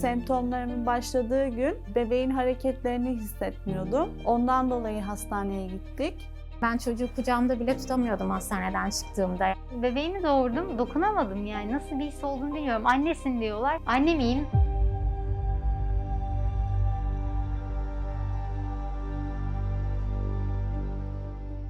Semptomlarımın başladığı gün bebeğin hareketlerini hissetmiyordum. Ondan dolayı hastaneye gittik. Ben çocuğu kucağımda bile tutamıyordum hastaneden çıktığımda. Bebeğimi doğurdum, dokunamadım yani. Nasıl bir his olduğunu bilmiyorum. Annesin diyorlar. Anne miyim?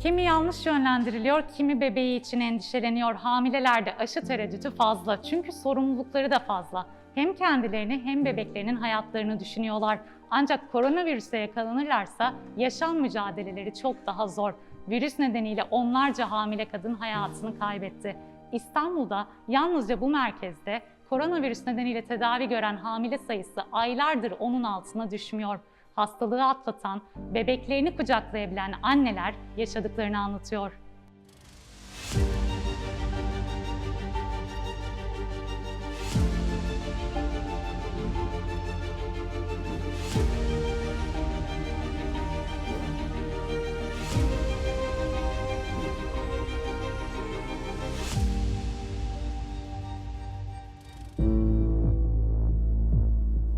Kimi yanlış yönlendiriliyor, kimi bebeği için endişeleniyor. Hamilelerde aşı tereddütü fazla çünkü sorumlulukları da fazla. Hem kendilerini hem bebeklerinin hayatlarını düşünüyorlar. Ancak koronavirüse yakalanırlarsa yaşam mücadeleleri çok daha zor. Virüs nedeniyle onlarca hamile kadın hayatını kaybetti. İstanbul'da yalnızca bu merkezde koronavirüs nedeniyle tedavi gören hamile sayısı aylardır onun altına düşmüyor. Hastalığı atlatan, bebeklerini kucaklayabilen anneler yaşadıklarını anlatıyor.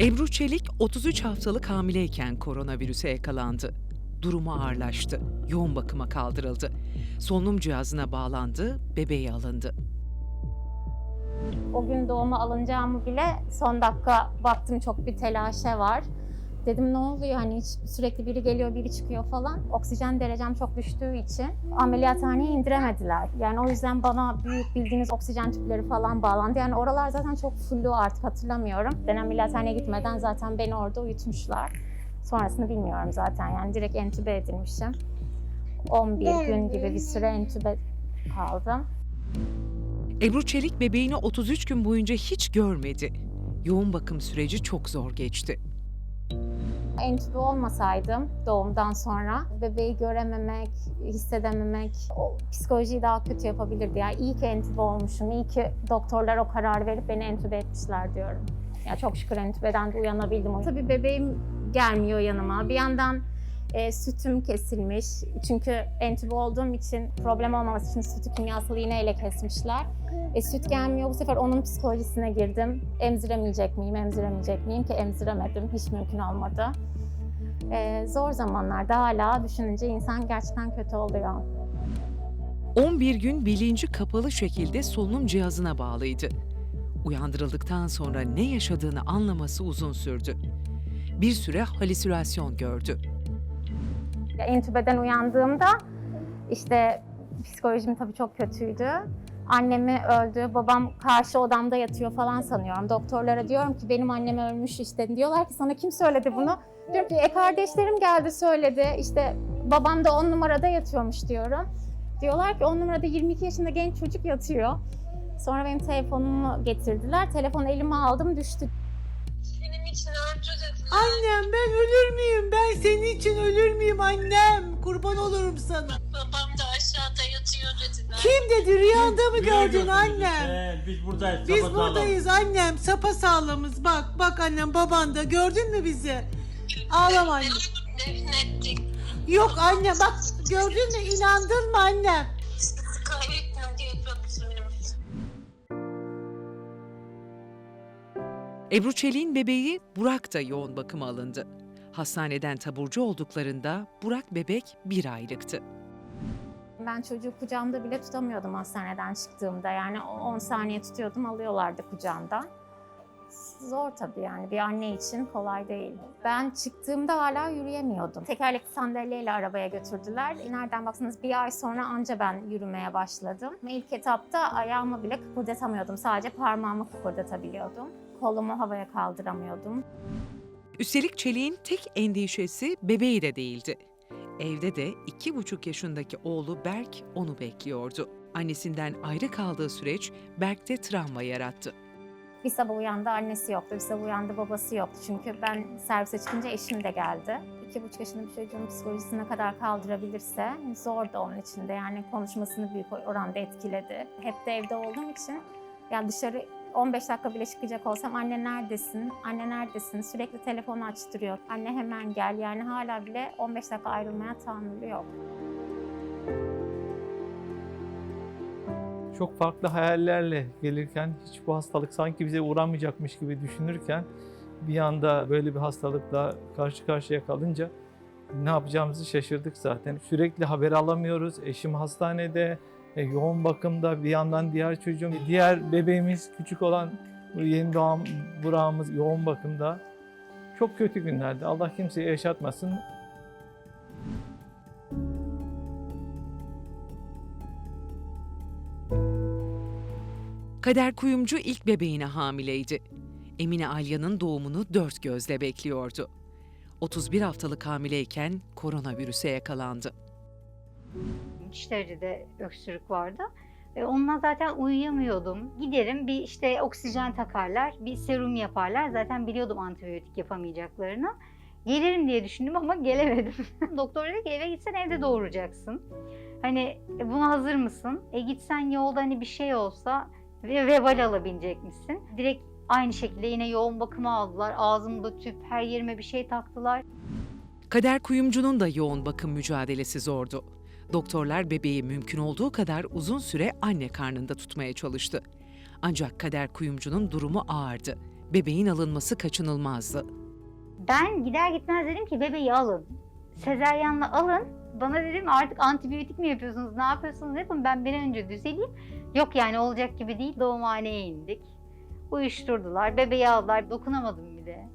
Ebru Çelik 33 haftalık hamileyken koronavirüse yakalandı. Durumu ağırlaştı. Yoğun bakıma kaldırıldı. Solunum cihazına bağlandı, bebeği alındı. O gün doğuma alınacağımı bile son dakika baktım çok bir telaşe var. Dedim ne oluyor hani hiç sürekli biri geliyor biri çıkıyor falan. Oksijen derecem çok düştüğü için ameliyathaneye indiremediler. Yani o yüzden bana büyük bildiğiniz oksijen tüpleri falan bağlandı. Yani oralar zaten çok fullu artık hatırlamıyorum. Ben ameliyathaneye gitmeden zaten beni orada uyutmuşlar. Sonrasını bilmiyorum zaten yani direkt entübe edilmişim. 11 gün gibi bir süre entübe kaldım. Ebru Çelik bebeğini 33 gün boyunca hiç görmedi. Yoğun bakım süreci çok zor geçti. Entübe olmasaydım doğumdan sonra bebeği görememek, hissedememek o psikolojiyi daha kötü yapabilirdi. Yani iyi ki entübe olmuşum, iyi ki doktorlar o kararı verip beni entübe etmişler diyorum. Ya çok şükür entübeden de uyanabildim. Tabii bebeğim gelmiyor yanıma. Bir yandan e, sütüm kesilmiş. Çünkü entübe olduğum için problem olmaması için sütü kimyasal iğneyle kesmişler. E, süt gelmiyor. Bu sefer onun psikolojisine girdim. Emziremeyecek miyim, emziremeyecek miyim ki emziremedim. Hiç mümkün olmadı. E, zor zamanlarda hala düşününce insan gerçekten kötü oluyor. 11 gün bilinci kapalı şekilde solunum cihazına bağlıydı. Uyandırıldıktan sonra ne yaşadığını anlaması uzun sürdü. Bir süre halüsinasyon gördü. Entübeden uyandığımda işte psikolojim tabii çok kötüydü. Annemi öldü, babam karşı odamda yatıyor falan sanıyorum. Doktorlara diyorum ki benim annem ölmüş işte. Diyorlar ki sana kim söyledi bunu? Diyorum ki e kardeşlerim geldi söyledi. İşte babam da on numarada yatıyormuş diyorum. Diyorlar ki on numarada 22 yaşında genç çocuk yatıyor. Sonra benim telefonumu getirdiler. Telefonu elime aldım düştü. Senin için öldü dediler. Annem ben ölür müyüm? Ben senin için ölür müyüm annem? Kurban olurum sana. Babam da aşağıda yatıyor dediler. Kim dedi rüyanda mı Rüya gördün gördünüz annem? He, biz buradayız. Biz sapasağlam. buradayız annem. Sapa sağlamız. Bak bak annem baban da gördün mü bizi? Ağlama anne. Defnettik. Yok anne bak gördün mü inandın mı Ebru Çelik'in bebeği Burak da yoğun bakıma alındı. Hastaneden taburcu olduklarında Burak bebek bir aylıktı. Ben çocuğu kucağımda bile tutamıyordum hastaneden çıktığımda. Yani o 10 saniye tutuyordum, alıyorlardı kucağımdan. Zor tabii yani bir anne için kolay değil. Ben çıktığımda hala yürüyemiyordum. Tekerlekli sandalyeyle arabaya götürdüler. Nereden baksanız bir ay sonra anca ben yürümeye başladım. İlk etapta ayağımı bile kıpırdatamıyordum. Sadece parmağımı kıpırdatabiliyordum. Kolumu havaya kaldıramıyordum. Üstelik Çelik'in tek endişesi bebeği de değildi. Evde de iki buçuk yaşındaki oğlu Berk onu bekliyordu. Annesinden ayrı kaldığı süreç Berk'te travma yarattı. Bir sabah uyandı annesi yoktu, bir sabah uyandı babası yoktu. Çünkü ben servise çıkınca eşim de geldi. İki buçuk yaşında bir çocuğun psikolojisini ne kadar kaldırabilirse zor da onun için de. Yani konuşmasını büyük oranda etkiledi. Hep de evde olduğum için yani dışarı 15 dakika bile çıkacak olsam anne neredesin, anne neredesin sürekli telefonu açtırıyor. Anne hemen gel yani hala bile 15 dakika ayrılmaya tahammülü yok. çok farklı hayallerle gelirken hiç bu hastalık sanki bize uğramayacakmış gibi düşünürken bir anda böyle bir hastalıkla karşı karşıya kalınca ne yapacağımızı şaşırdık zaten. Sürekli haber alamıyoruz. Eşim hastanede, e, yoğun bakımda bir yandan diğer çocuğum, diğer bebeğimiz küçük olan yeni doğan Burak'ımız yoğun bakımda. Çok kötü günlerdi. Allah kimseye yaşatmasın. Kader Kuyumcu ilk bebeğine hamileydi. Emine Alya'nın doğumunu dört gözle bekliyordu. 31 haftalık hamileyken koronavirüse yakalandı. Dişleri de öksürük vardı. E, onunla zaten uyuyamıyordum. Giderim bir işte oksijen takarlar, bir serum yaparlar. Zaten biliyordum antibiyotik yapamayacaklarını. Gelirim diye düşündüm ama gelemedim. Doktor dedi ki eve gitsen evde doğuracaksın. Hani e, buna hazır mısın? E gitsen yolda hani bir şey olsa ve vebal alabilecek misin? Direkt aynı şekilde yine yoğun bakıma aldılar. Ağzımda tüp, her yerime bir şey taktılar. Kader Kuyumcu'nun da yoğun bakım mücadelesi zordu. Doktorlar bebeği mümkün olduğu kadar uzun süre anne karnında tutmaya çalıştı. Ancak Kader Kuyumcu'nun durumu ağırdı. Bebeğin alınması kaçınılmazdı. Ben gider gitmez dedim ki bebeği alın. Sezeryanla alın. Bana dedim artık antibiyotik mi yapıyorsunuz, ne yapıyorsunuz dedim. Ben bir önce düzeleyim. Yok yani olacak gibi değil. Doğumhaneye indik. Uyuşturdular, bebeği aldılar. Dokunamadım bir de.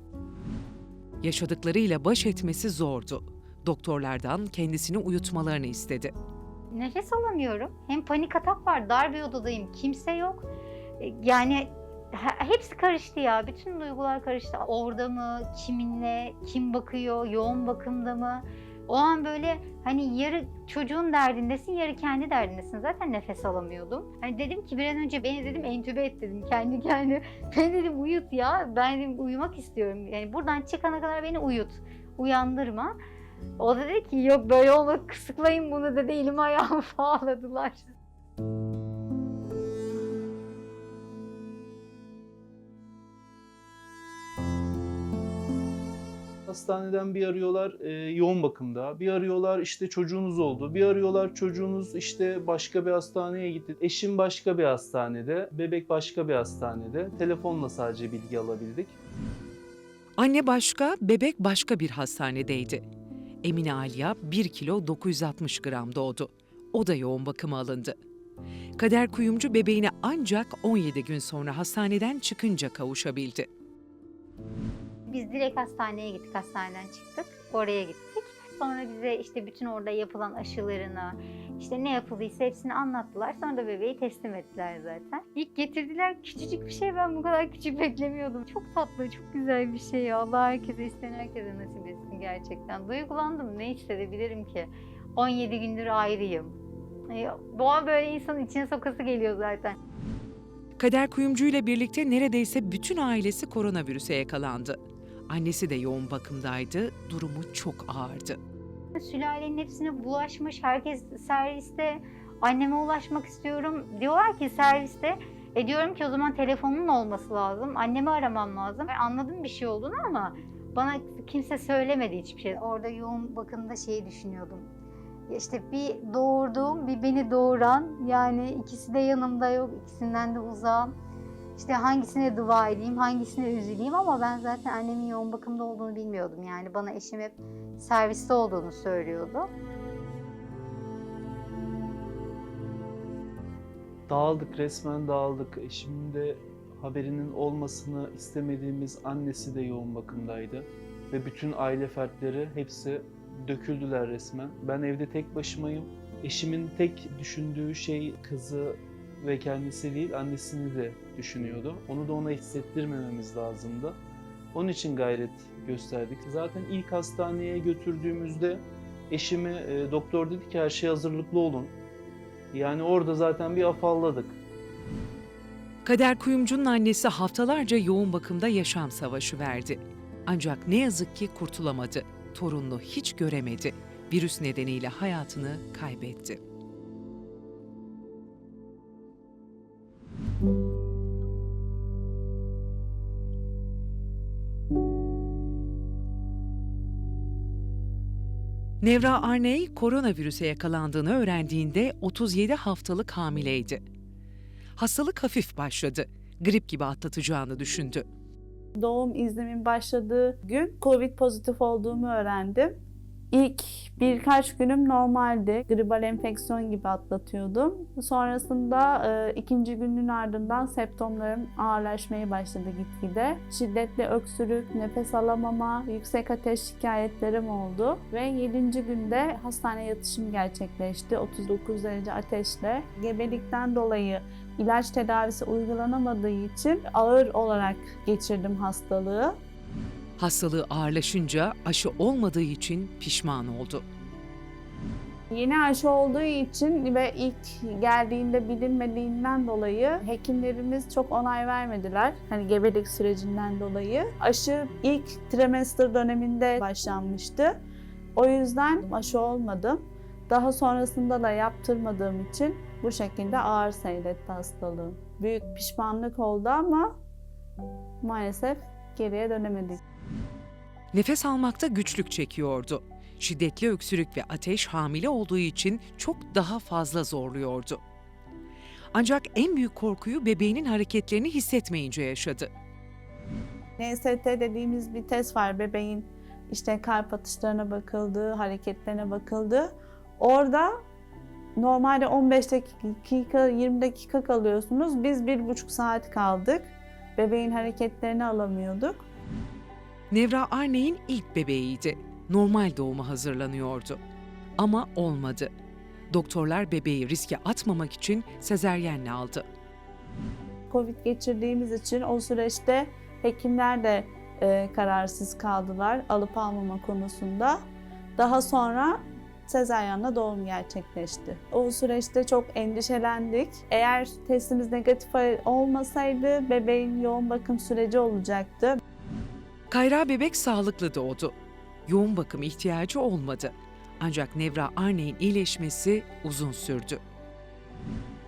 Yaşadıklarıyla baş etmesi zordu. Doktorlardan kendisini uyutmalarını istedi. Nefes alamıyorum. Hem panik atak var, dar bir odadayım, kimse yok. E, Yani he- hepsi karıştı ya. Bütün duygular karıştı. Orada mı, kiminle, kim bakıyor, yoğun bakımda mı? O an böyle hani yarı çocuğun derdindesin, yarı kendi derdindesin. Zaten nefes alamıyordum. Hani dedim ki bir an önce beni dedim entübe et dedim kendi kendime. Ben dedim uyut ya. Ben dedim uyumak istiyorum. Yani buradan çıkana kadar beni uyut. Uyandırma. O da dedi ki yok böyle olmaz kısıklayın bunu dedi elimi ayağımı bağladılar. Hastaneden bir arıyorlar e, yoğun bakımda, bir arıyorlar işte çocuğunuz oldu, bir arıyorlar çocuğunuz işte başka bir hastaneye gitti. Eşim başka bir hastanede, bebek başka bir hastanede. Telefonla sadece bilgi alabildik. Anne başka, bebek başka bir hastanedeydi. Emine Alya 1 kilo 960 gram doğdu. O da yoğun bakıma alındı. Kader Kuyumcu bebeğine ancak 17 gün sonra hastaneden çıkınca kavuşabildi. Biz direkt hastaneye gittik, hastaneden çıktık. Oraya gittik. Sonra bize işte bütün orada yapılan aşılarını, işte ne yapıldıysa hepsini anlattılar. Sonra da bebeği teslim ettiler zaten. İlk getirdiler küçücük bir şey ben bu kadar küçük beklemiyordum. Çok tatlı, çok güzel bir şey. Allah herkese isteyen herkese nasip etsin gerçekten. Duygulandım ne hissedebilirim ki? 17 gündür ayrıyım. Doğa böyle insanın içine sokası geliyor zaten. Kader Kuyumcu ile birlikte neredeyse bütün ailesi koronavirüse yakalandı. Annesi de yoğun bakımdaydı, durumu çok ağırdı. Sülalenin hepsine bulaşmış. Herkes serviste anneme ulaşmak istiyorum. Diyorlar ki serviste e diyorum ki o zaman telefonun olması lazım. Annemi aramam lazım. Anladım bir şey olduğunu ama bana kimse söylemedi hiçbir şey. Orada yoğun bakımda şeyi düşünüyordum. İşte bir doğurduğum, bir beni doğuran yani ikisi de yanımda yok, ikisinden de uzağım. İşte hangisine dua edeyim, hangisine üzüleyim ama ben zaten annemin yoğun bakımda olduğunu bilmiyordum. Yani bana eşim hep serviste olduğunu söylüyordu. Dağıldık, resmen dağıldık. Eşimin de haberinin olmasını istemediğimiz annesi de yoğun bakımdaydı. Ve bütün aile fertleri hepsi döküldüler resmen. Ben evde tek başımayım. Eşimin tek düşündüğü şey kızı ve kendisi değil, annesini de düşünüyordu. Onu da ona hissettirmememiz lazımdı. Onun için gayret gösterdik. Zaten ilk hastaneye götürdüğümüzde eşimi e, doktor dedi ki her şey hazırlıklı olun. Yani orada zaten bir afalladık. Kader Kuyumcu'nun annesi haftalarca yoğun bakımda yaşam savaşı verdi. Ancak ne yazık ki kurtulamadı. Torununu hiç göremedi. Virüs nedeniyle hayatını kaybetti. Nevra Arney koronavirüse yakalandığını öğrendiğinde 37 haftalık hamileydi. Hastalık hafif başladı. Grip gibi atlatacağını düşündü. Doğum iznimin başladığı gün Covid pozitif olduğumu öğrendim. İlk birkaç günüm normaldi. Gribal enfeksiyon gibi atlatıyordum. Sonrasında e, ikinci günün ardından septomlarım ağırlaşmaya başladı gitgide. Şiddetli öksürük, nefes alamama, yüksek ateş şikayetlerim oldu. Ve 7. günde hastane yatışım gerçekleşti. 39 derece ateşle. Gebelikten dolayı ilaç tedavisi uygulanamadığı için ağır olarak geçirdim hastalığı. Hastalığı ağırlaşınca aşı olmadığı için pişman oldu. Yeni aşı olduğu için ve ilk geldiğinde bilinmediğinden dolayı hekimlerimiz çok onay vermediler. Hani gebelik sürecinden dolayı. Aşı ilk trimester döneminde başlanmıştı. O yüzden aşı olmadım. Daha sonrasında da yaptırmadığım için bu şekilde ağır seyretti hastalığım. Büyük pişmanlık oldu ama maalesef geriye dönemedik. Nefes almakta güçlük çekiyordu. Şiddetli öksürük ve ateş hamile olduğu için çok daha fazla zorluyordu. Ancak en büyük korkuyu bebeğinin hareketlerini hissetmeyince yaşadı. NST dediğimiz bir test var. Bebeğin işte kalp atışlarına bakıldı, hareketlerine bakıldı. Orada normalde 15 dakika, 20 dakika kalıyorsunuz. Biz bir buçuk saat kaldık. Bebeğin hareketlerini alamıyorduk. Nevra Arney'in ilk bebeğiydi. Normal doğuma hazırlanıyordu. Ama olmadı. Doktorlar bebeği riske atmamak için sezeryenle aldı. Covid geçirdiğimiz için o süreçte hekimler de e, kararsız kaldılar alıp almama konusunda. Daha sonra sezaryenle doğum gerçekleşti. O süreçte çok endişelendik. Eğer testimiz negatif olmasaydı bebeğin yoğun bakım süreci olacaktı. Kayra bebek sağlıklı doğdu. Yoğun bakım ihtiyacı olmadı. Ancak Nevra Arney'in iyileşmesi uzun sürdü.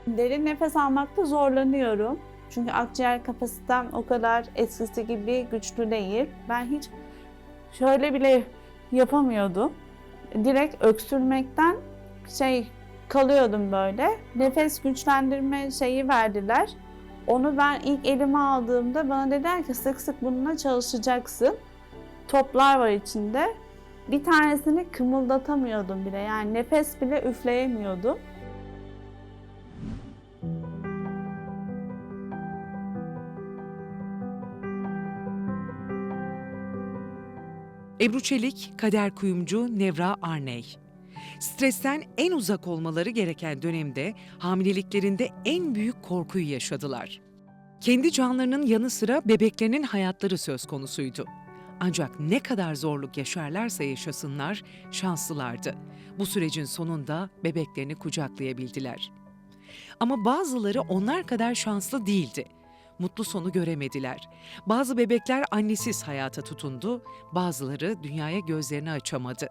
Derin nefes almakta zorlanıyorum. Çünkü akciğer kapasitem o kadar eskisi gibi güçlü değil. Ben hiç şöyle bile yapamıyordum. Direkt öksürmekten şey kalıyordum böyle. Nefes güçlendirme şeyi verdiler. Onu ben ilk elime aldığımda bana dediler ki sık sık bununla çalışacaksın. Toplar var içinde. Bir tanesini kımıldatamıyordum bile. Yani nefes bile üfleyemiyordum. Ebru Çelik, Kader Kuyumcu, Nevra Arney. Stresten en uzak olmaları gereken dönemde hamileliklerinde en büyük korkuyu yaşadılar. Kendi canlarının yanı sıra bebeklerinin hayatları söz konusuydu. Ancak ne kadar zorluk yaşarlarsa yaşasınlar şanslılardı. Bu sürecin sonunda bebeklerini kucaklayabildiler. Ama bazıları onlar kadar şanslı değildi. Mutlu sonu göremediler. Bazı bebekler annesiz hayata tutundu, bazıları dünyaya gözlerini açamadı.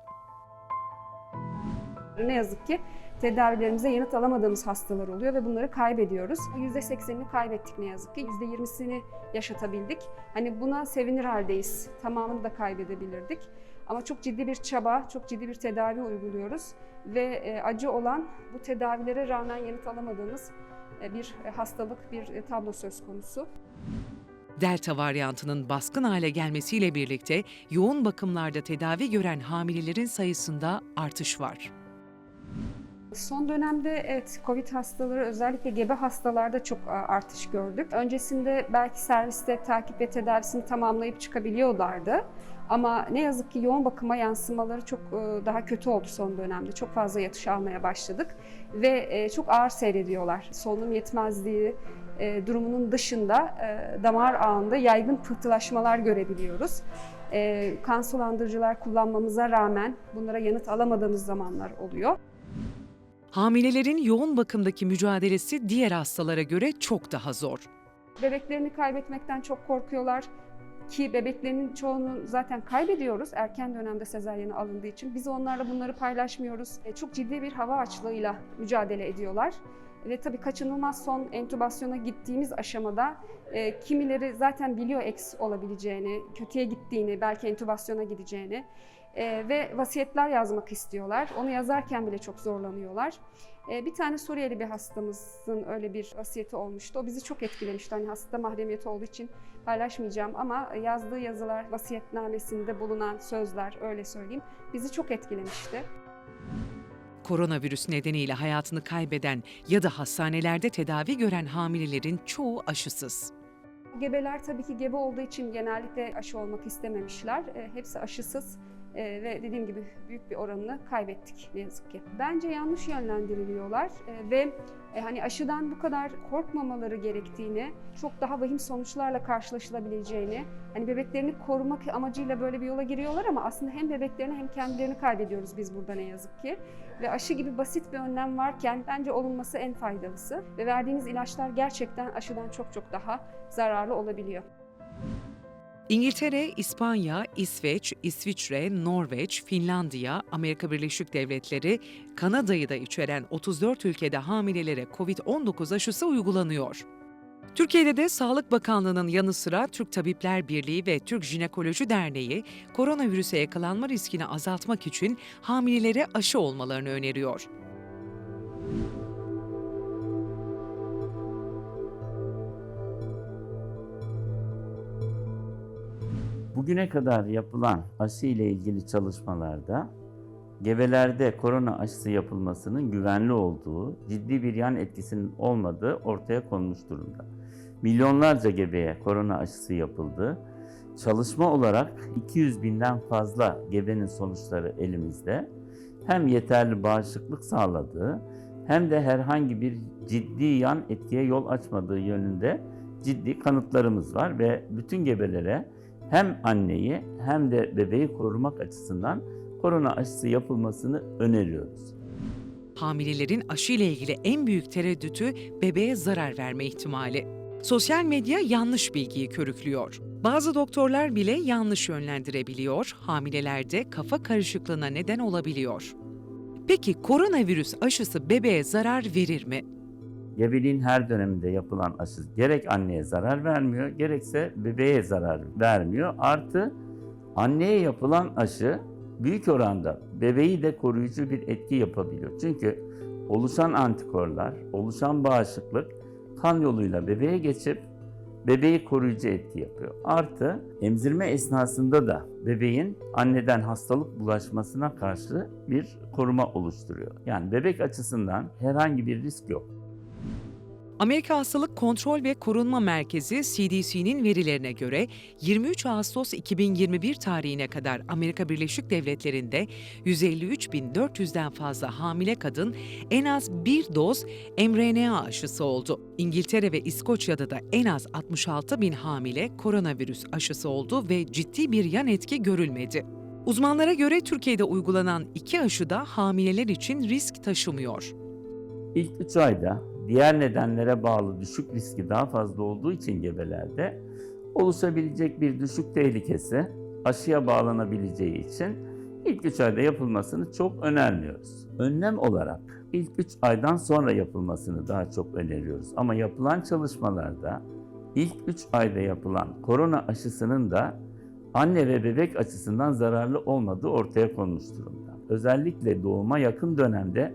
Ne yazık ki tedavilerimize yanıt alamadığımız hastalar oluyor ve bunları kaybediyoruz. %80'ini kaybettik ne yazık ki. %20'sini yaşatabildik. Hani buna sevinir haldeyiz. Tamamını da kaybedebilirdik. Ama çok ciddi bir çaba, çok ciddi bir tedavi uyguluyoruz. Ve e, acı olan bu tedavilere rağmen yanıt alamadığımız bir hastalık, bir e, tablo söz konusu. Delta varyantının baskın hale gelmesiyle birlikte yoğun bakımlarda tedavi gören hamilelerin sayısında artış var. Son dönemde evet Covid hastaları özellikle gebe hastalarda çok e, artış gördük. Öncesinde belki serviste takip ve tedavisini tamamlayıp çıkabiliyorlardı. Ama ne yazık ki yoğun bakıma yansımaları çok e, daha kötü oldu son dönemde. Çok fazla yatış almaya başladık ve e, çok ağır seyrediyorlar. Solunum yetmezliği durumunun dışında damar ağında yaygın pıhtılaşmalar görebiliyoruz. Kan sulandırıcılar kullanmamıza rağmen bunlara yanıt alamadığımız zamanlar oluyor. Hamilelerin yoğun bakımdaki mücadelesi diğer hastalara göre çok daha zor. Bebeklerini kaybetmekten çok korkuyorlar ki bebeklerinin çoğunu zaten kaybediyoruz erken dönemde sezaryene alındığı için. Biz onlarla bunları paylaşmıyoruz. E, Çok ciddi bir hava açlığıyla mücadele ediyorlar. Ve tabii kaçınılmaz son entübasyona gittiğimiz aşamada e, kimileri zaten biliyor eks olabileceğini, kötüye gittiğini, belki entübasyona gideceğini. Ee, ve vasiyetler yazmak istiyorlar. Onu yazarken bile çok zorlanıyorlar. Ee, bir tane Suriyeli bir hastamızın öyle bir vasiyeti olmuştu. O bizi çok etkilemişti. Hani hasta mahremiyeti olduğu için paylaşmayacağım ama yazdığı yazılar, vasiyetnamesinde bulunan sözler öyle söyleyeyim bizi çok etkilemişti. Koronavirüs nedeniyle hayatını kaybeden ya da hastanelerde tedavi gören hamilelerin çoğu aşısız. Gebeler tabii ki gebe olduğu için genellikle aşı olmak istememişler. E, hepsi aşısız e, ve dediğim gibi büyük bir oranını kaybettik ne yazık ki. Bence yanlış yönlendiriliyorlar e, ve e, hani aşıdan bu kadar korkmamaları gerektiğini, çok daha vahim sonuçlarla karşılaşılabileceğini, hani bebeklerini korumak amacıyla böyle bir yola giriyorlar ama aslında hem bebeklerini hem kendilerini kaybediyoruz biz burada ne yazık ki. Ve aşı gibi basit bir önlem varken bence olunması en faydalısı ve verdiğiniz ilaçlar gerçekten aşıdan çok çok daha zararlı olabiliyor. İngiltere, İspanya, İsveç, İsviçre, Norveç, Finlandiya, Amerika Birleşik Devletleri, Kanada'yı da içeren 34 ülkede hamilelere COVID-19 aşısı uygulanıyor. Türkiye'de de Sağlık Bakanlığı'nın yanı sıra Türk Tabipler Birliği ve Türk Jinekoloji Derneği koronavirüse yakalanma riskini azaltmak için hamilelere aşı olmalarını öneriyor. Bugüne kadar yapılan aşı ile ilgili çalışmalarda gebelerde korona aşısı yapılmasının güvenli olduğu, ciddi bir yan etkisinin olmadığı ortaya konmuş durumda. Milyonlarca gebeye korona aşısı yapıldı. Çalışma olarak 200 binden fazla gebenin sonuçları elimizde. Hem yeterli bağışıklık sağladığı hem de herhangi bir ciddi yan etkiye yol açmadığı yönünde ciddi kanıtlarımız var ve bütün gebelere hem anneyi hem de bebeği korumak açısından korona aşısı yapılmasını öneriyoruz. Hamilelerin aşı ile ilgili en büyük tereddütü bebeğe zarar verme ihtimali. Sosyal medya yanlış bilgiyi körüklüyor. Bazı doktorlar bile yanlış yönlendirebiliyor, hamilelerde kafa karışıklığına neden olabiliyor. Peki koronavirüs aşısı bebeğe zarar verir mi? Gebeliğin her döneminde yapılan aşı gerek anneye zarar vermiyor, gerekse bebeğe zarar vermiyor. Artı anneye yapılan aşı büyük oranda bebeği de koruyucu bir etki yapabiliyor. Çünkü oluşan antikorlar, oluşan bağışıklık kan yoluyla bebeğe geçip bebeği koruyucu etki yapıyor. Artı emzirme esnasında da bebeğin anneden hastalık bulaşmasına karşı bir koruma oluşturuyor. Yani bebek açısından herhangi bir risk yok. Amerika Hastalık Kontrol ve Korunma Merkezi CDC'nin verilerine göre 23 Ağustos 2021 tarihine kadar Amerika Birleşik Devletleri'nde 153.400'den fazla hamile kadın en az bir doz mRNA aşısı oldu. İngiltere ve İskoçya'da da en az 66.000 hamile koronavirüs aşısı oldu ve ciddi bir yan etki görülmedi. Uzmanlara göre Türkiye'de uygulanan iki aşı da hamileler için risk taşımıyor. İlk 3 ayda diğer nedenlere bağlı düşük riski daha fazla olduğu için gebelerde oluşabilecek bir düşük tehlikesi aşıya bağlanabileceği için ilk 3 ayda yapılmasını çok önermiyoruz. Önlem olarak ilk 3 aydan sonra yapılmasını daha çok öneriyoruz. Ama yapılan çalışmalarda ilk 3 ayda yapılan korona aşısının da anne ve bebek açısından zararlı olmadığı ortaya konmuş durumda. Özellikle doğuma yakın dönemde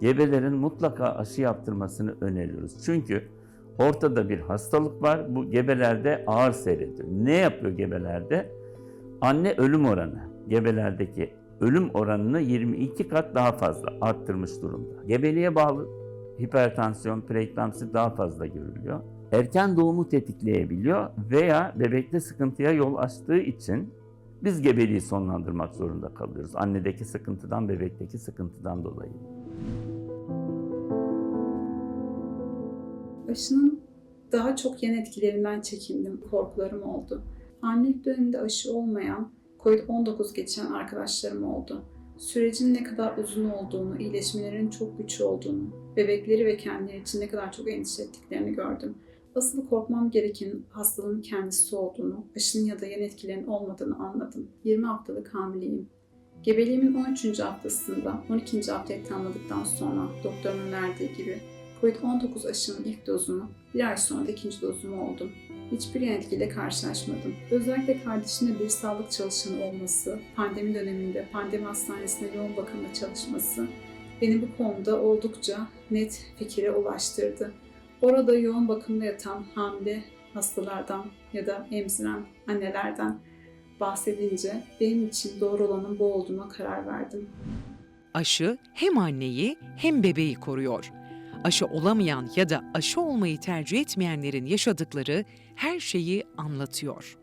gebelerin mutlaka aşı yaptırmasını öneriyoruz. Çünkü ortada bir hastalık var. Bu gebelerde ağır seyrediyor. Ne yapıyor gebelerde? Anne ölüm oranı. Gebelerdeki ölüm oranını 22 kat daha fazla arttırmış durumda. Gebeliğe bağlı hipertansiyon, preeklamsi daha fazla görülüyor. Erken doğumu tetikleyebiliyor veya bebekte sıkıntıya yol açtığı için biz gebeliği sonlandırmak zorunda kalıyoruz. Annedeki sıkıntıdan, bebekteki sıkıntıdan dolayı. Aşının daha çok yan etkilerinden çekindim, korkularım oldu. Hamilelik döneminde aşı olmayan, COVID-19 geçen arkadaşlarım oldu. Sürecin ne kadar uzun olduğunu, iyileşmelerinin çok güç olduğunu, bebekleri ve kendileri için ne kadar çok endişe ettiklerini gördüm. Asıl korkmam gereken hastalığın kendisi olduğunu, aşının ya da yan etkilerinin olmadığını anladım. 20 haftalık hamileyim. Gebeliğimin 13. haftasında 12. haftayı tamamladıktan sonra doktorun önerdiği gibi COVID-19 aşının ilk dozunu Bir ay sonra da ikinci dozumu oldum. Hiçbir yan etkiyle karşılaşmadım. Özellikle kardeşimde bir sağlık çalışanı olması, pandemi döneminde pandemi hastanesinde yoğun bakımda çalışması beni bu konuda oldukça net fikire ulaştırdı. Orada yoğun bakımda yatan hamile hastalardan ya da emziren annelerden bahsedince benim için doğru olanın bu olduğuna karar verdim. Aşı hem anneyi hem bebeği koruyor. Aşı olamayan ya da aşı olmayı tercih etmeyenlerin yaşadıkları her şeyi anlatıyor.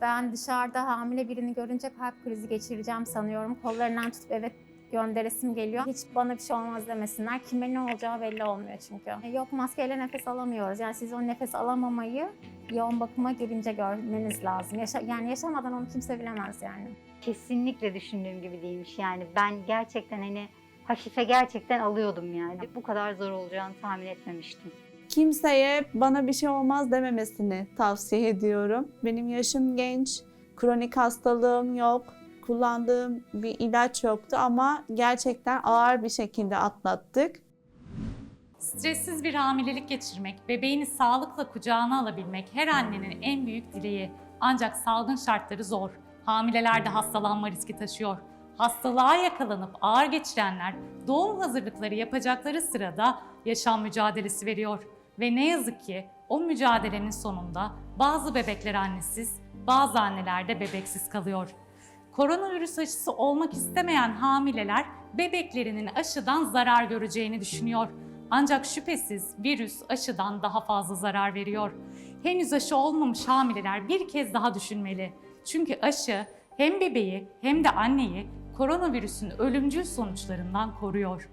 Ben dışarıda hamile birini görünce kalp krizi geçireceğim sanıyorum. Kollarından tutup eve gönderesim geliyor. Hiç bana bir şey olmaz demesinler. Kime ne olacağı belli olmuyor çünkü. E, Yok maskeyle nefes alamıyoruz. Yani siz o nefes alamamayı yoğun bakıma girince görmeniz lazım. Yaşa- yani yaşamadan onu kimse bilemez yani. Kesinlikle düşündüğüm gibi değilmiş. Yani ben gerçekten hani hafife gerçekten alıyordum yani. Bu kadar zor olacağını tahmin etmemiştim. Kimseye bana bir şey olmaz dememesini tavsiye ediyorum. Benim yaşım genç, kronik hastalığım yok, kullandığım bir ilaç yoktu ama gerçekten ağır bir şekilde atlattık. Stressiz bir hamilelik geçirmek, bebeğini sağlıkla kucağına alabilmek her annenin en büyük dileği. Ancak salgın şartları zor. Hamileler de hastalanma riski taşıyor. Hastalığa yakalanıp ağır geçirenler doğum hazırlıkları yapacakları sırada yaşam mücadelesi veriyor. Ve ne yazık ki o mücadelenin sonunda bazı bebekler annesiz, bazı anneler de bebeksiz kalıyor. Koronavirüs aşısı olmak istemeyen hamileler bebeklerinin aşıdan zarar göreceğini düşünüyor. Ancak şüphesiz virüs aşıdan daha fazla zarar veriyor. Henüz aşı olmamış hamileler bir kez daha düşünmeli. Çünkü aşı hem bebeği hem de anneyi koronavirüsün ölümcül sonuçlarından koruyor.